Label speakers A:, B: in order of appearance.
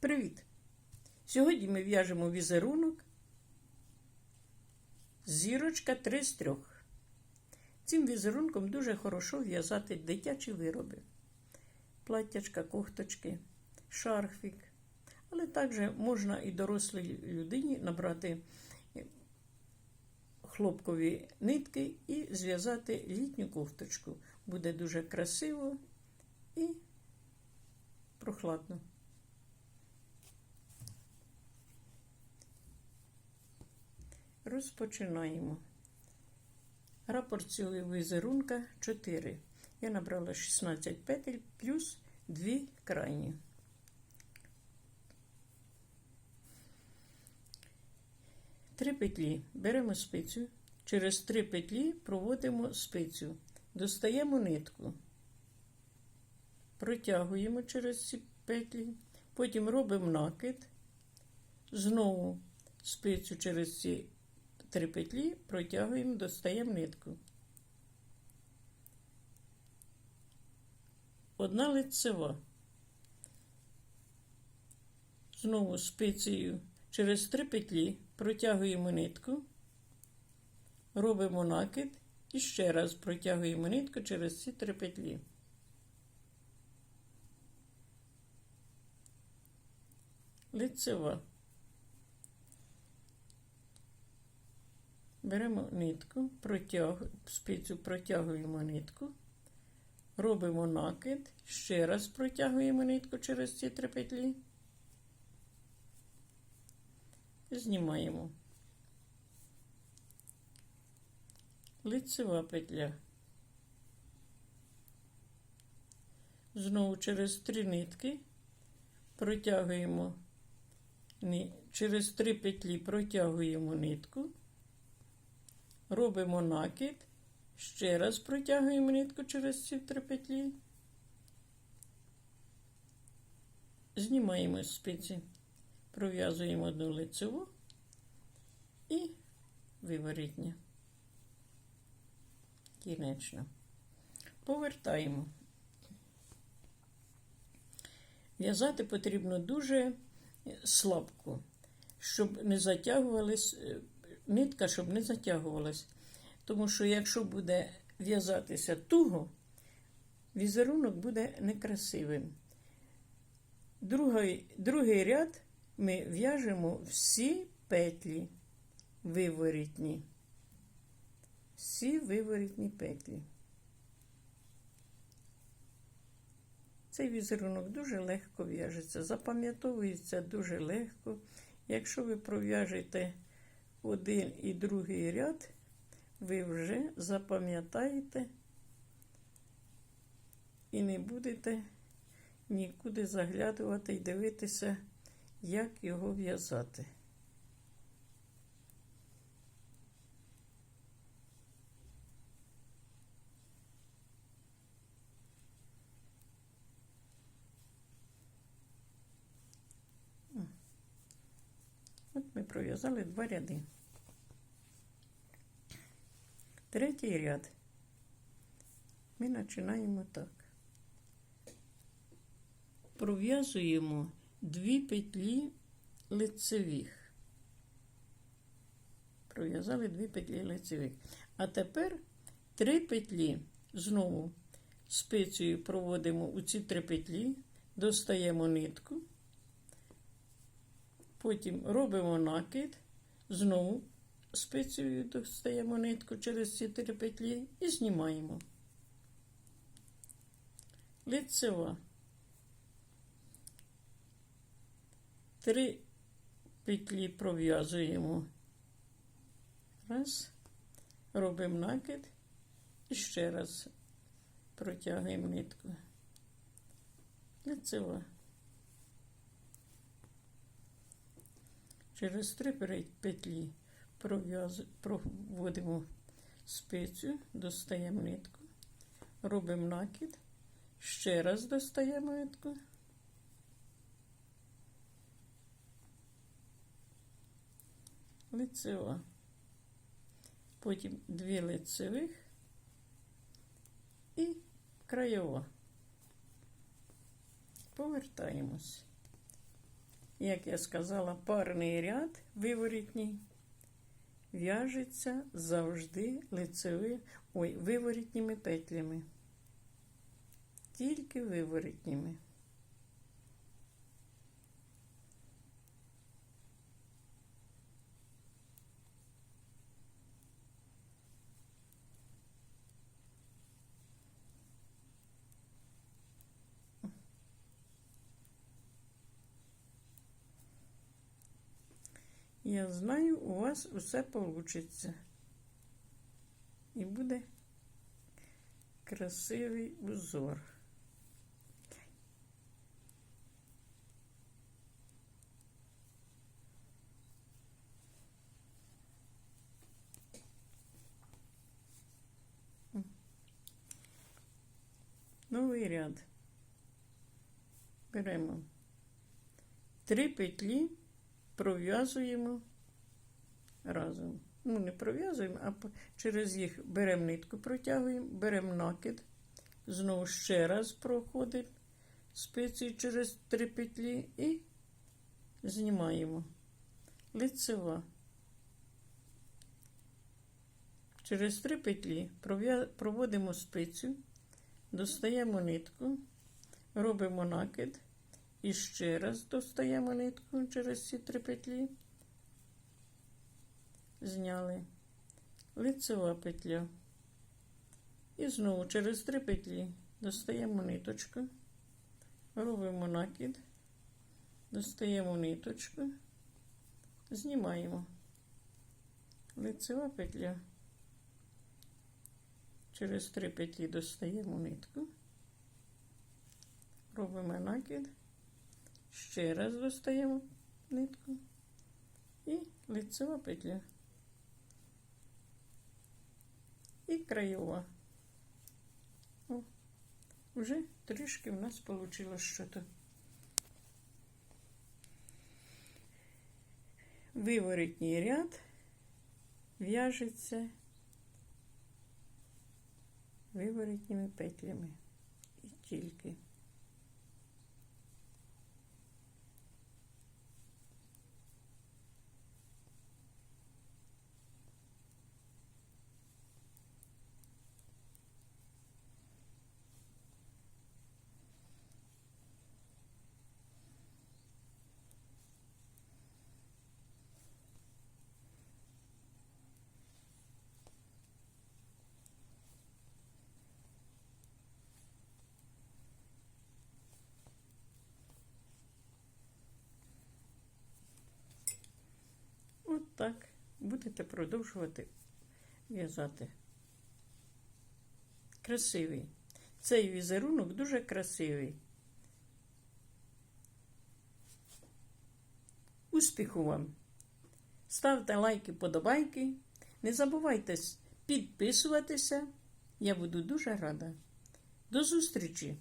A: Привіт! Сьогодні ми в'яжемо візерунок зірочка 3 з 3. Цим візерунком дуже хорошо в'язати дитячі вироби. Платтячка, кофточки, шарфік. Але також можна і дорослій людині набрати хлопкові нитки і зв'язати літню кофточку. Буде дуже красиво і прохладно. Розпочинаємо. Рапорт цього візерунка 4. Я набрала 16 петель плюс 2 крайні. Три петлі беремо спицю, через три петлі проводимо спицю, достаємо нитку, протягуємо через ці петлі, потім робимо накид, знову спицю через ці три петлі протягуємо, достаємо нитку. Одна лицева. Знову спицею через три петлі протягуємо нитку, робимо накид і ще раз протягуємо нитку через ці три петлі. Лицева. Беремо нитку, протяг... спицю протягуємо нитку, робимо накид, ще раз протягуємо нитку через ці три петлі, знімаємо. Лицева петля. Знову через три нитки протягуємо, через три петлі протягуємо нитку. Робимо накид, ще раз протягуємо нитку через ці три петлі, знімаємо спиці, пров'язуємо одну лицеву і виворітня. Кінечно. Повертаємо. В'язати потрібно дуже слабко, щоб не затягувались нитка, щоб не затягувалась. Тому що, якщо буде в'язатися туго, візерунок буде некрасивим. Другий, другий ряд ми в'яжемо всі петлі виворітні. Всі виворітні петлі. Цей візерунок дуже легко в'яжеться, запам'ятовується дуже легко. Якщо ви пров'яжете один і другий ряд, ви вже запам'ятаєте і не будете нікуди заглядувати і дивитися, як його в'язати. От ми пров'язали два ряди. Третій ряд ми починаємо так. Пров'язуємо дві петлі лицевих. Пров'язали дві петлі лицевих. А тепер три петлі знову спицею проводимо у ці три петлі, достаємо нитку, потім робимо накид, знову спицею достаємо нитку через ці три петлі і знімаємо. Лицева. Три петлі пров'язуємо. Раз, робимо накид і ще раз протягуємо нитку. Лицева. Через три петлі проводимо спицю, достаємо нитку, робимо накид, ще раз достаємо нитку. Лицева. Потім дві лицевих і краєва. Повертаємось. Як я сказала, парний ряд виворітній в'яжеться завжди лицеві, ой, виворітніми петлями. Тільки виворітніми. Я знаю, у вас усе получиться. І буде красивий узор. Новий ряд. Беремо три петлі пров'язуємо разом. Ну, не пров'язуємо, а через їх беремо нитку, протягуємо, беремо накид, знову ще раз проходимо спиці через три петлі і знімаємо. Лицева. Через три петлі проводимо спицю, достаємо нитку, робимо накид. І ще раз достаємо нитку через ці три петлі. Зняли лицева петля. І знову через три петлі достаємо ниточку, робимо накид, достаємо ниточку, знімаємо лицева петля. Через три петлі достаємо нитку, робимо накид. Ще раз достаємо нитку і лицева петля. І краєва. О, вже трішки в нас вийшло що то. Виворітній ряд в'яжеться виворітніми петлями. І тільки. Так будете продовжувати в'язати. Красивий. Цей візерунок дуже красивий. Успіху вам! Ставте лайки, подобайки. Не забувайте підписуватися. Я буду дуже рада. До зустрічі!